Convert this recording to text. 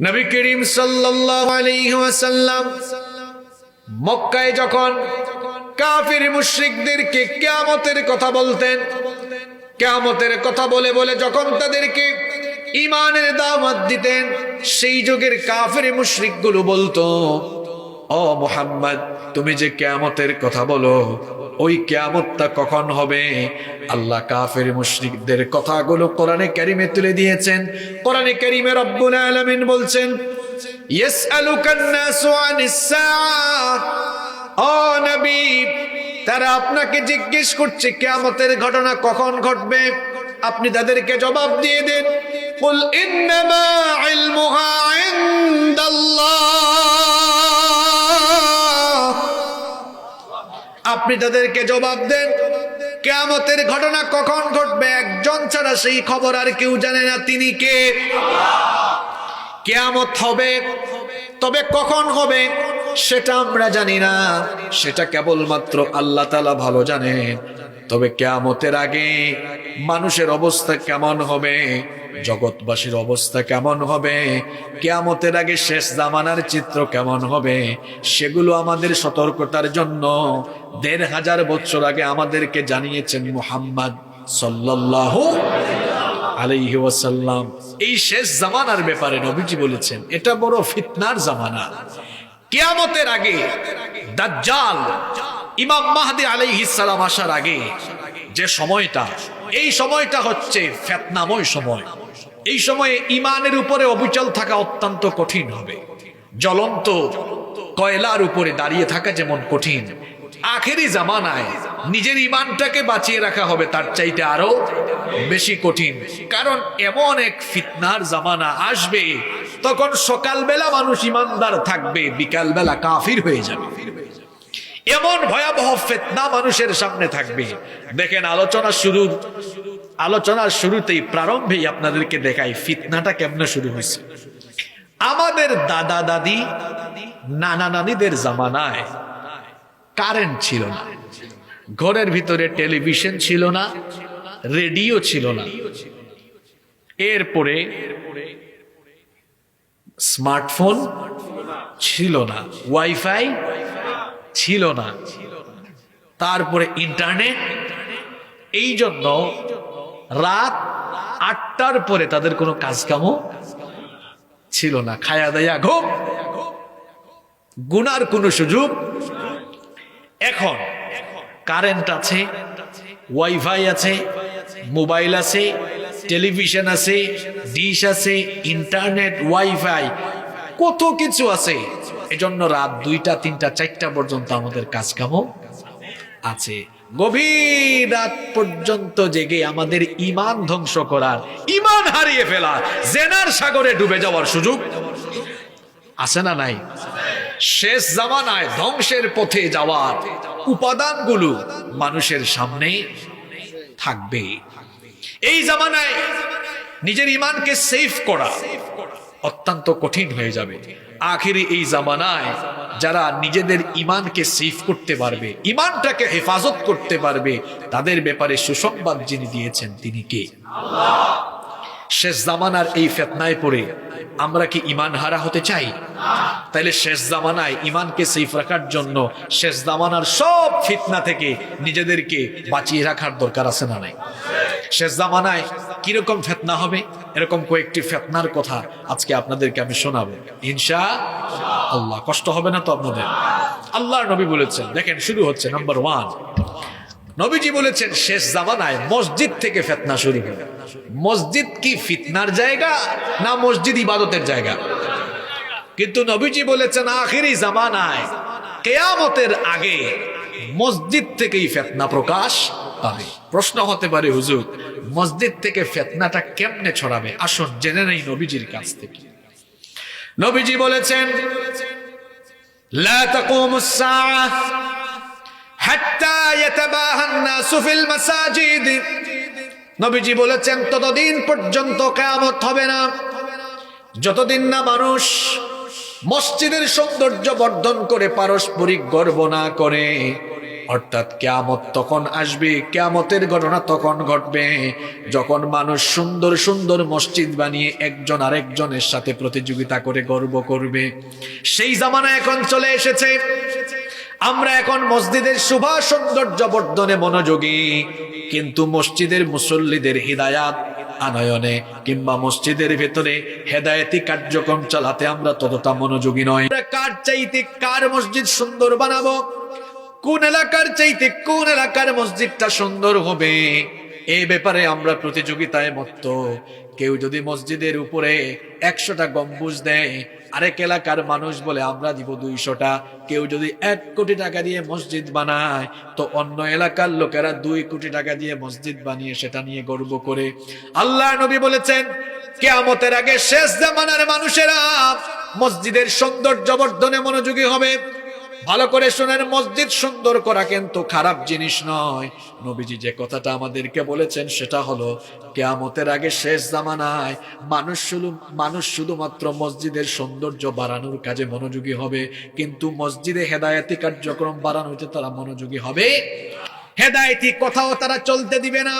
নবী করিম সাল্লাম মক্কায় যখন কাফির মুশ্রিকদেরকে কেয়ামতের কথা বলতেন, কেয়ামতের কথা বলে বলে যখন তাদেরকে ইমানের দাওয়াত দিতেন, সেই যুগের কাফির মুশ্রিকগুলো বলতো ও মোহাম্মদ, তুমি যে কেয়ামতের কথা বলো, ওই কেয়ামতটা কখন হবে? আল্লাহ কাফের মুশরিকদের কথাগুলো কোরআনে কারিমে তুলে দিয়েছেন। কোরআনে কারিমে রব্বুল আলামিন বলছেন তারা আপনাকে জিজ্ঞেস করছে, কিয়ামতের ঘটনা কখন ঘটবে? আপনি তাদেরকে জবাব দিয়ে দেন আপনি তাদেরকে জবাব দেন, কেয়ামতের ঘটনা কখন ঘটবে একজন ছাড়া সেই খবর আর কেউ জানে না, তিনি কে? কেয়ামত হবে, তবে কখন হবে সেটা আমরা জানি না, সেটা কেবলমাত্র আল্লাহ তালা ভালো জানেন। তবে কেয়ামতের আগে মানুষের অবস্থা কেমন হবে? জগৎবাসীর অবস্থা কেমন হবে? কেয়ামতের আগে শেষ জামানার চিত্র কেমন হবে? সেগুলো আমাদের সতর্কতার জন্য দেড় হাজার বছর আগে আমাদেরকে জানিয়েছেন মুহাম্মদ সাল্লাল্লাহু আলাইহি ওয়াসাল্লাম। এই শেষ জামানার ব্যাপারে নবীজি বলেছেন, এটা বড় ফিতনার জামানা। কেয়ামতের আগে দাজ্জাল ইমাম মাহদি আলাইহিস সালাম আসার আগে যে সময়টা, এই সময়টা হচ্ছে ফেতনাময় সময়। এই সময়ে ইমানের উপরে অবিচল থাকা অত্যন্ত কঠিন হবে। জ্বলন্ত কয়লার উপরে দাঁড়িয়ে থাকা যেমন কঠিন। আখেরি জামানায় নিজের ইমানটাকে বাঁচিয়ে রাখা হবে তার চাইতে আরও বেশি কঠিন। কারণ এমন এক ফিতনার জামানা আসবে, তখন সকালবেলা মানুষ ইমানদার থাকবে, বিকালবেলা কাফির হয়ে যাবে। এমন ভয়াবহ ফেতনা মানুষের সামনে থাকবে। দেখেন, আলোচনা শুরু আলোচনার শুরুতেই প্রারম্ভেই আপনাদেরকে দেখাই ফিতনাটা কেমনে শুরু হয়েছে। আমাদের দাদা দাদি, নানা নানিদের জামানায় কারেন্ট ছিল না। ঘরের ভিতরে টেলিভিশন ছিল না রেডিও ছিল না। এরপরে স্মার্টফোন ছিল না ওয়াইফাই ছিল না। তারপরে ইন্টারনেট এই জন্য রাত আটটার পরে তাদের কোনো কাজ কামও ছিল না। খায়া দায়া ঘুম, গুনার কোনো সুযোগ। এখন কারেন্ট আছে ওয়াইফাই আছে মোবাইল আছে টেলিভিশন আছে ডিশ আছে ইন্টারনেট ওয়াইফাই কত কিছু আছে। এজন্য রাত দুইটা, তিনটা, চারটা পর্যন্ত আমাদের কাজ কামও আছে। গভীর রাত পর্যন্ত জেগে আমাদের ইমান ধ্বংস করার ইমান হারিয়ে ফেলার জেনার সাগরে ডুবে যাওয়ার সুযোগ আছে না নাই? শেষ জামানায় ধ্বংসের পথে যাওয়ার উপাদানগুলো মানুষের সামনে থাকবে। এই জামানায় নিজের ইমানকে সেফ করা অত্যন্ত কঠিন হয়ে যাবে। আখেরি এই জামানায় যারা নিজেদের ইমানকে সেফ করতে পারবে ইমানটাকে হেফাজত করতে পারবে, তাদের ব্যাপারে সুসংবাদ যিনি দিয়েছেন তিনি কে? শেষ জামানার এই ফেতনায় পড়ে আমরা কি ইমান হারা হতে চাই? তাইলে শেষ জামানায় ইমানকে সেফ রাখার জন্য শেষ জামানার সব ফিতনা থেকে নিজেদেরকে বাঁচিয়ে রাখার দরকার আছে না নাই? শেষ জামানায় কীরকম ফেতনা হবে? এরকম কয়েকটি ফেতনার কথা আজকে আপনাদেরকে আমি শোনাবো। ইনশা আল্লাহ কষ্ট হবে না তো আপনাদের? আল্লাহর নবী বলেছেন, দেখেন শুরু হচ্ছে নাম্বার ওয়ান নবীজি বলেছেন, শেষ জামানায় মসজিদ থেকে ফেতনা শুরু হবে। মসজিদ কি ফিতনার জায়গা না মসজিদ ইবাদতের জায়গা? কিন্তু নবীজি বলেছেন, আখেরি জামানায় কেয়ামতের আগে মসজিদ থেকেই ফেতনা প্রকাশ পাবে। প্রশ্ন হতে পারে, হুজুর, মসজিদ থেকে ফেতনাটা কেমনে ছড়াবে? আসুন, জেনে নেই নবীজির কাছ থেকে। নবীজি বলেছেন নবীজি বলেছেন, ততদিন পর্যন্ত কেয়ামত হবে না। যতদিন না মানুষ মসজিদের সৌন্দর্য বর্ধন করে পারস্পরিক গর্ব না করে অর্থাৎ কেয়ামত তখন আসবে, কেয়ামতের ঘটনা তখন ঘটবে। যখন মানুষ সুন্দর সুন্দর মসজিদ বানিয়ে একজন আরেকজনের সাথে প্রতিযোগিতা করে গর্ব করবে। সেই জামানা এখন চলে এসেছে। আমরা এখন মসজিদের শুভা সৌন্দর্য বর্ধনে মনোযোগী, কিন্তু মসজিদের মুসল্লিদের হৃদায়াত আনয়নে কিংবা মসজিদের ভেতরে হেদায়েতি কার্যক্রম চালাতে আমরা ততটা মনোযোগী নয়। কার চাইতে কার মসজিদ সুন্দর বানাবো? কোন এলাকার চাইতে কোন এলাকার মসজিদটা সুন্দর হবে? এই ব্যাপারে আমরা প্রতিযোগিতায় মত্ত। কেউ যদি মসজিদের উপরে একশোটা গম্বুজ দেয়, আরেক এলাকার মানুষ বলে, আমরা দিব দুইশোটা। কেউ যদি এক কোটি টাকা দিয়ে মসজিদ বানায়, তো অন্য এলাকার লোকেরা দুই কোটি টাকা দিয়ে মসজিদ বানিয়ে সেটা নিয়ে গর্ব করে। আল্লাহ নবী বলেছেন, কেয়ামতের আগে শেষ জামানার মানুষেরা মসজিদের সৌন্দর্য বর্ধনে মনোযোগী হবে। ভালো করে শোনেন, মসজিদ সুন্দর করা কিন্তু খারাপ জিনিস নয়। নবীজি যে কথাটা আমাদেরকে বলেছেন সেটা হলো, কেয়ামতের আগে শেষ জামানায় মানুষ শুধু, মানুষ শুধুমাত্র মসজিদের সৌন্দর্য বাড়ানোর কাজে মনোযোগী হবে, কিন্তু মসজিদে হেদায়েতি কার্যক্রম বাড়ানোতে তারা মনোযোগী হবে। হেদায়েতি কোথাও তারা চলতে দিবে না।